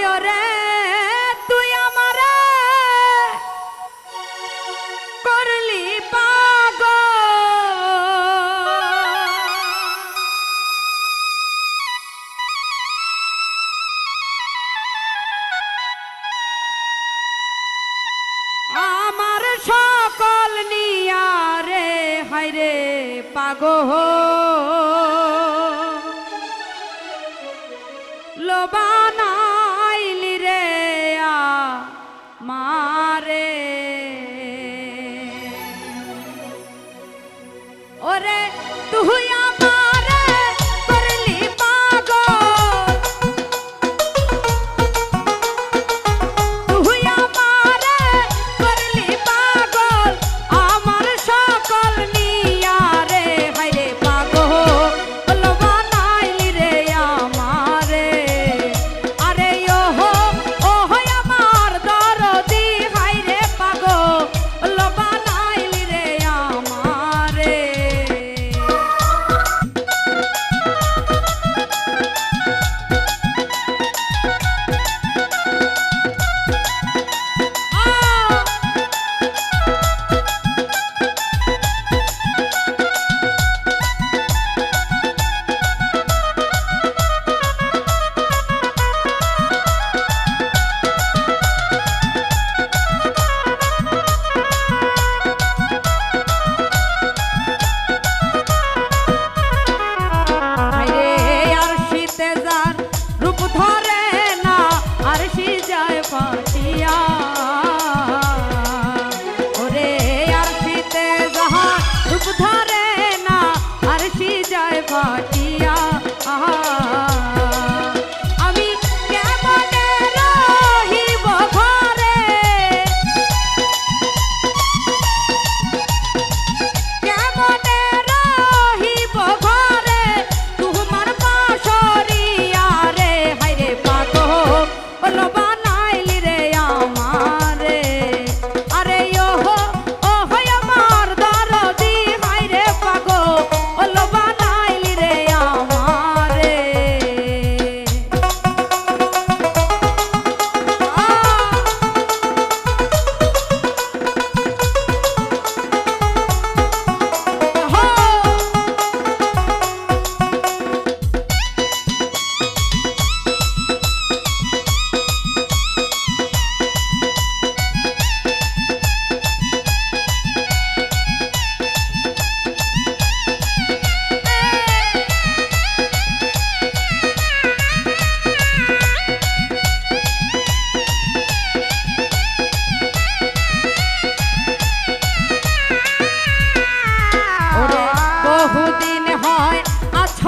রে তুই আমারে করলি পাগল। আমার সকল নিয়ারে হাইরে পাগ লোবানা और तू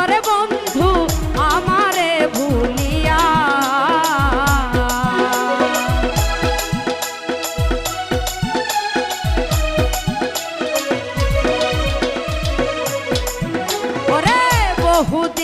ওরে বন্ধু আমারে ভুলিয়া। ওরে বহুদিন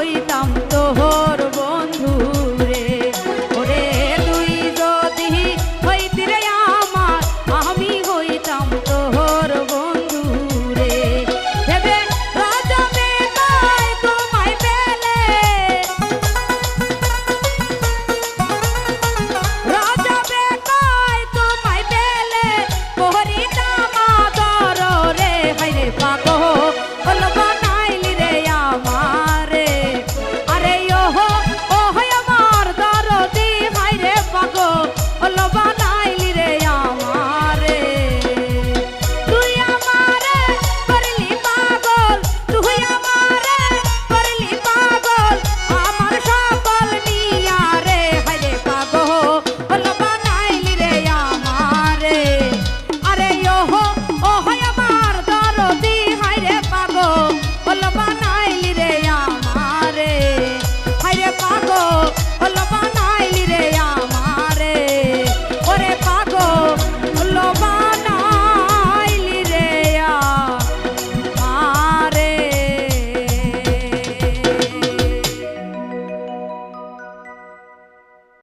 হইত